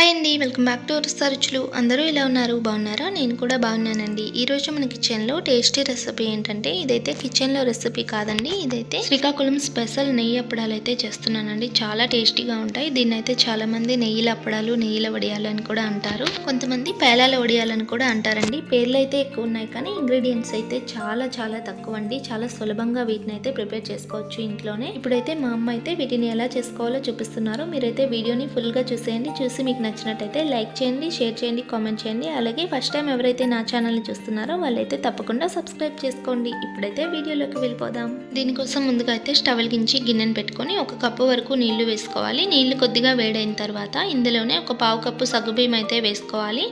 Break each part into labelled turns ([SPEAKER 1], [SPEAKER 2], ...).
[SPEAKER 1] Hi అండి welcome back to రుచులు. అందరూ ఇలా ఉన్నారు? బాగున్నారా? నేను కూడా బాగున్నానండి. ఈ రోజు మన కిచెన్లో టేస్టీ రెసిపీ ఏంటంటే ఇదైతే కిచెన్లో రెసిపీ కాదండి ఇదైతే శ్రీకాకుళం స్పెషల్ నెయ్యి అప్పడాలు అయితే చేస్తున్నానండి. చాలా టేస్టీగా ఉంటాయి. దీన్ని అయితే చాలా మంది నెయ్యిల అప్పడాలు నెయ్యిల వడియాలని కూడా అంటారు. కొంతమంది పేలాల వడియాలని కూడా అంటారండి. పేర్లు అయితే ఎక్కువ ఉన్నాయి కానీ ఇంగ్రీడియంట్స్ అయితే చాలా చాలా తక్కువ అండి చాలా సులభంగా వీటిని అయితే ప్రిపేర్ చేసుకోవచ్చు ఇంట్లోనే. ఇప్పుడైతే మా అమ్మ అయితే వీటిని ఎలా చేసుకోవాలో చూపిస్తున్నారు. మీరైతే వీడియోని ఫుల్గా చూసేయండి. చూసి మీకు నచ్చినట్టయితే లైక్ చేయండి షేర్ చేయండి కామెంట్ చేయండి. అలాగే ఫస్ట్ టైం ఎవరైతే నా ఛానల్ని చూస్తున్నారో వాళ్ళైతే తప్పకుండా సబ్స్క్రైబ్ చేసుకోండి. ఇప్పుడైతే వీడియోలోకి వెళ్ళిపోదాం. దీనికోసం ముందుగా అయితే స్టవ్ గించి గిన్నెను పెట్టుకొని ఒక కప్పు వరకు నీళ్ళు వేసుకోవాలి. నీళ్ళు కొద్దిగా వేడైన తర్వాత ఇందులోనే ఒక పావు కప్పు సగ్గుబియ్యం అయితే వేసుకోవాలి.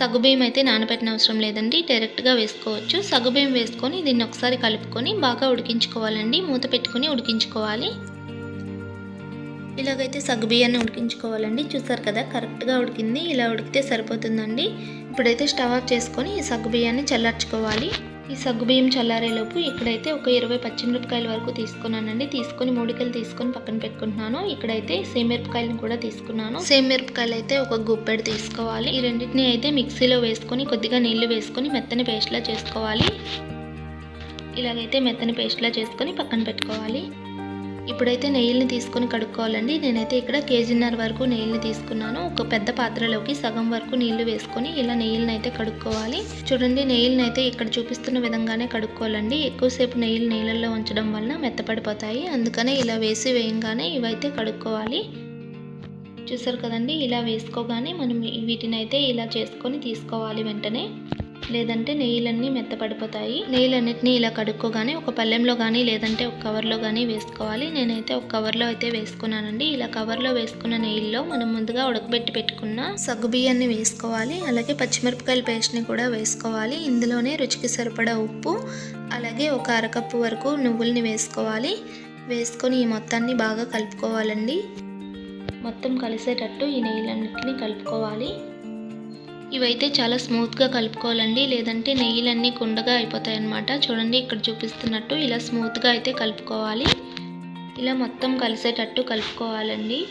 [SPEAKER 1] సగ్గుబియ్యం అయితే నానబెట్టిన అవసరం లేదండి. డైరెక్ట్గా వేసుకోవచ్చు. సగ్గుబియ్యం వేసుకొని దీన్ని ఒకసారి కలుపుకొని బాగా ఉడికించుకోవాలండి. మూత పెట్టుకొని ఉడికించుకోవాలి. ఇలాగైతే సగ్గుబియ్యాన్ని ఉడికించుకోవాలండి. చూసారు కదా కరెక్ట్గా ఉడికింది. ఇలా ఉడికితే సరిపోతుందండి. ఇప్పుడైతే స్టవ్ ఆఫ్ చేసుకొని ఈ సగ్గుబియ్యాన్ని చల్లార్చుకోవాలి. ఈ సగ్గుబియ్యం చల్లారేలోపు ఇక్కడైతే ఒక ఇరవై పచ్చిమిరపకాయల వరకు తీసుకున్నానండి. తీసుకొని మూడికలు తీసుకొని పక్కన పెట్టుకుంటున్నాను. ఇక్కడైతే సేమిరపకాయలను కూడా తీసుకున్నాను. సేమిరపకాయలు అయితే ఒక గుప్పెడు తీసుకోవాలి. ఈ రెండింటిని అయితే మిక్సీలో వేసుకొని కొద్దిగా నీళ్ళు వేసుకొని మెత్తని పేస్ట్లా చేసుకోవాలి. ఇలాగైతే మెత్తని పేస్ట్లా చేసుకొని పక్కన పెట్టుకోవాలి. ఇప్పుడైతే నెయ్యిని తీసుకొని కడుక్కోవాలండి. నేనైతే ఇక్కడ కేజీన్నర వరకు నెయ్యిని తీసుకున్నాను. ఒక పెద్ద పాత్రలోకి సగం వరకు నీళ్ళు వేసుకొని ఇలా నెయ్యిని అయితే కడుక్కోవాలి. చూడండి నెయ్యిని అయితే ఇక్కడ చూపిస్తున్న విధంగానే కడుక్కోవాలండి. ఎక్కువసేపు నెయ్యిలు నీళ్ళల్లో ఉంచడం వలన మెత్తపడిపోతాయి. అందుకనే ఇలా వేసి వేయంగానే ఇవైతే కడుక్కోవాలి. చూసారు కదండి ఇలా వేసుకోగానే మనం వీటిని అయితే ఇలా చేసుకొని తీసుకోవాలి వెంటనే. లేదంటే నెయ్యిలన్నీ మెత్తపడిపోతాయి. నెయ్యిలన్నిటిని ఇలా కడుక్కోగానే ఒక పళ్ళెంలో కానీ లేదంటే ఒక కవర్లో కానీ వేసుకోవాలి. నేనైతే ఒక కవర్లో అయితే వేసుకున్నానండి. ఇలా కవర్లో వేసుకున్న నెయ్యిల్లో మనం ముందుగా ఉడకబెట్టి పెట్టుకున్న సగ్గుబియ్యాన్ని వేసుకోవాలి. అలాగే పచ్చిమిరపకాయల పేస్ట్ని కూడా వేసుకోవాలి. ఇందులోనే రుచికి సరిపడా ఉప్పు అలాగే ఒక అరకప్పు వరకు నువ్వుల్ని వేసుకోవాలి. వేసుకొని ఈ మొత్తాన్ని బాగా కలుపుకోవాలండి. మొత్తం కలిసేటట్టు ఈ నెయ్యిలన్నింటినీ కలుపుకోవాలి. ఇవైతే చాలా స్మూత్గా కలుపుకోవాలండి. లేదంటే నెయ్యిలన్నీ కుండగా అయిపోతాయి అన్నమాట చూడండి ఇక్కడ చూపిస్తున్నట్టు ఇలా స్మూత్గా అయితే కలుపుకోవాలి. ఇలా మొత్తం కలిసేటట్టు కలుపుకోవాలండి.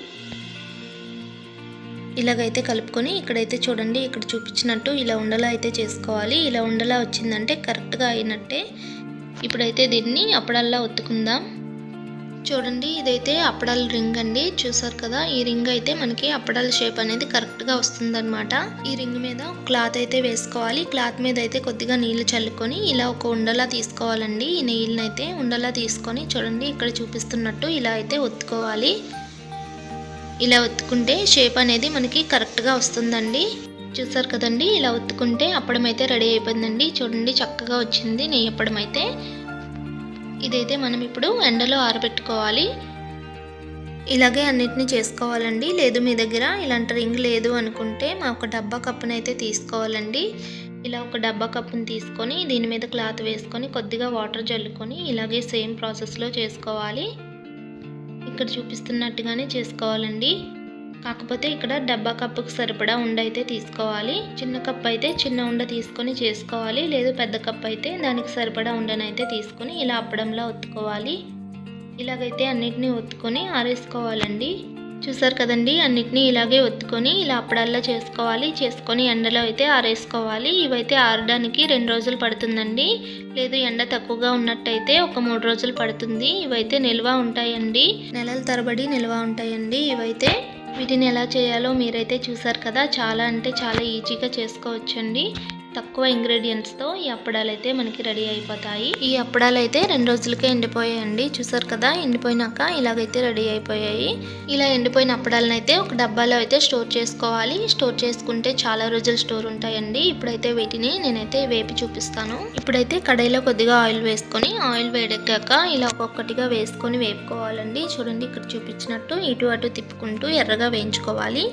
[SPEAKER 1] ఇలాగైతే కలుపుకొని ఇక్కడైతే చూడండి ఇక్కడ చూపించినట్టు ఇలా ఉండలా అయితే చేసుకోవాలి. ఇలా ఉండలా వచ్చిందంటే కరెక్ట్గా అయినట్టే. ఇప్పుడైతే దీన్ని అప్పుడల్లా ఒత్తుకుందాం. చూడండి ఇదైతే అప్పడాల రింగ్ అండి. చూసారు కదా ఈ రింగ్ అయితే మనకి అప్పడాల షేప్ అనేది కరెక్ట్గా వస్తుందన్నమాట. ఈ రింగ్ మీద క్లాత్ అయితే వేసుకోవాలి. క్లాత్ మీద అయితే కొద్దిగా నీళ్ళు చల్లుకొని ఇలా ఒక ఉండలా తీసుకోవాలండి. ఈ నీళ్ళని అయితే ఉండలా తీసుకొని చూడండి ఇక్కడ చూపిస్తున్నట్టు ఇలా అయితే ఒత్తుకోవాలి. ఇలా ఒత్తుకుంటే షేప్ అనేది మనకి కరెక్ట్గా వస్తుందండి. చూసారు కదండి ఇలా ఒత్తుకుంటే అప్పడం అయితే రెడీ అయిపోయిందండి. చూడండి చక్కగా వచ్చింది. నెయ్యి అప్పడం అయితే ఇదైతే మనం ఇప్పుడు ఎండలో ఆరబెట్టుకోవాలి. ఇలాగే అన్నిటిని చేసుకోవాలండి. లేదు మీ దగ్గర ఇలాంటి రింగ్ లేదు అనుకుంటే మా ఒక డబ్బా కప్పునైతే తీసుకోవాలండి. ఇలా ఒక డబ్బా కప్పుని తీసుకొని దీని మీద క్లాత్ వేసుకొని కొద్దిగా వాటర్ జల్లుకొని ఇలాగే సేమ్ ప్రాసెస్లో చేసుకోవాలి. ఇక్కడ చూపిస్తున్నట్టుగానే చేసుకోవాలండి. కాకపోతే ఇక్కడ డబ్బా కప్పుకు సరిపడా ఉండ అయితే తీసుకోవాలి. చిన్న కప్ అయితే చిన్న ఉండ తీసుకొని చేసుకోవాలి. లేదు పెద్ద కప్ అయితే దానికి సరిపడా ఉండనైతే తీసుకొని ఇలా అప్పడంలా ఒత్తుకోవాలి. ఇలాగైతే అన్నిటినీ ఒత్తుకొని ఆరేసుకోవాలండి. చూసారు కదండి? అన్నిటినీ ఇలాగే ఒత్తుకొని ఇలా అప్పడల్లా చేసుకోవాలి. చేసుకొని ఎండలో అయితే ఆరేసుకోవాలి. ఇవైతే ఆరడానికి రెండు రోజులు పడుతుందండి. లేదు ఎండ తక్కువగా ఉన్నట్టయితే ఒక మూడు రోజులు పడుతుంది. ఇవైతే నిల్వ ఉంటాయండి. నెలల తరబడి నిల్వ ఉంటాయండి. ఇవైతే వీటిని ఎలా చేయాలో మీరైతే చూసారు కదా. చాలా అంటే చాలా ఈజీగా చేసుకోవచ్చండి. తక్కువ ఇంగ్రీడియంట్స్తో ఈ అప్పడాలు అయితే మనకి రెడీ అయిపోతాయి. ఈ అప్పడాలు అయితే రెండు రోజులకే ఎండిపోయాయండి. చూసారు కదా ఎండిపోయినాక ఇలాగైతే రెడీ అయిపోయాయి. ఇలా ఎండిపోయిన అప్పడాలను అయితే ఒక డబ్బాలో అయితే స్టోర్ చేసుకోవాలి. స్టోర్ చేసుకుంటే చాలా రోజులు స్టోర్ ఉంటాయండి. ఇప్పుడైతే వీటిని నేనైతే వేపి చూపిస్తాను. ఇప్పుడైతే కడాయిలో కొద్దిగా ఆయిల్ వేసుకొని ఆయిల్ వేడెక్కాక ఇలా ఒక్కొక్కటిగా వేసుకొని వేపుకోవాలండి. చూడండి ఇక్కడ చూపించినట్టు ఇటు అటు తిప్పుకుంటూ ఎర్రగా వేయించుకోవాలి.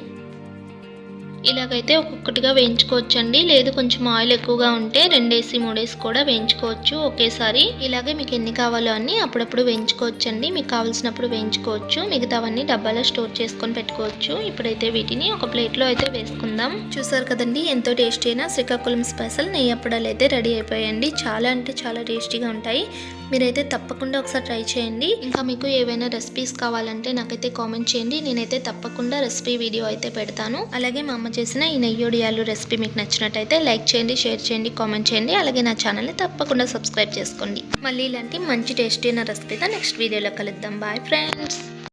[SPEAKER 1] ఇలాగైతే ఒక్కొక్కటిగా వేయించుకోవచ్చండి. లేదు కొంచెం ఆయిల్ ఎక్కువగా ఉంటే రెండేసి మూడేసి కూడా వేయించుకోవచ్చు ఒకేసారి. ఇలాగే మీకు ఎన్ని కావాలో అన్ని అప్పుడప్పుడు వేయించుకోవచ్చండి. మీకు కావాల్సినప్పుడు వేయించుకోవచ్చు. మిగతావన్నీ డబ్బాలో స్టోర్ చేసుకొని పెట్టుకోవచ్చు. ఇప్పుడైతే వీటిని ఒక ప్లేట్లో అయితే వేసుకుందాం. చూసారు కదండి ఎంతో టేస్టీ అయినా శ్రీకాకుళం స్పెషల్ నెయ్యి అప్పడాలు అయితే రెడీ అయిపోయాయండి. చాలా అంటే చాలా టేస్టీగా ఉంటాయి. మీరైతే తప్పకుండా ఒకసారి ట్రై చేయండి. ఇంకా మీకు ఏవైనా రెసిపీస్ కావాలంటే నాకైతే కామెంట్ చేయండి. నేనైతే తప్పకుండా రెసిపీ వీడియో అయితే పెడతాను. అలాగే మా అమ్మ చేసిన ఈ నెయ్యోడియాలు రెసిపీ మీకు నచ్చినట్టయితే లైక్ చేయండి షేర్ చేయండి కామెంట్ చేయండి అలాగే నా ఛానల్ని తప్పకుండా సబ్స్క్రైబ్ చేసుకోండి. మళ్ళీ ఇలాంటి మంచి టేస్టీ అయిన రెసిపీతో నెక్స్ట్ వీడియోలో కలుద్దాం. Bye friends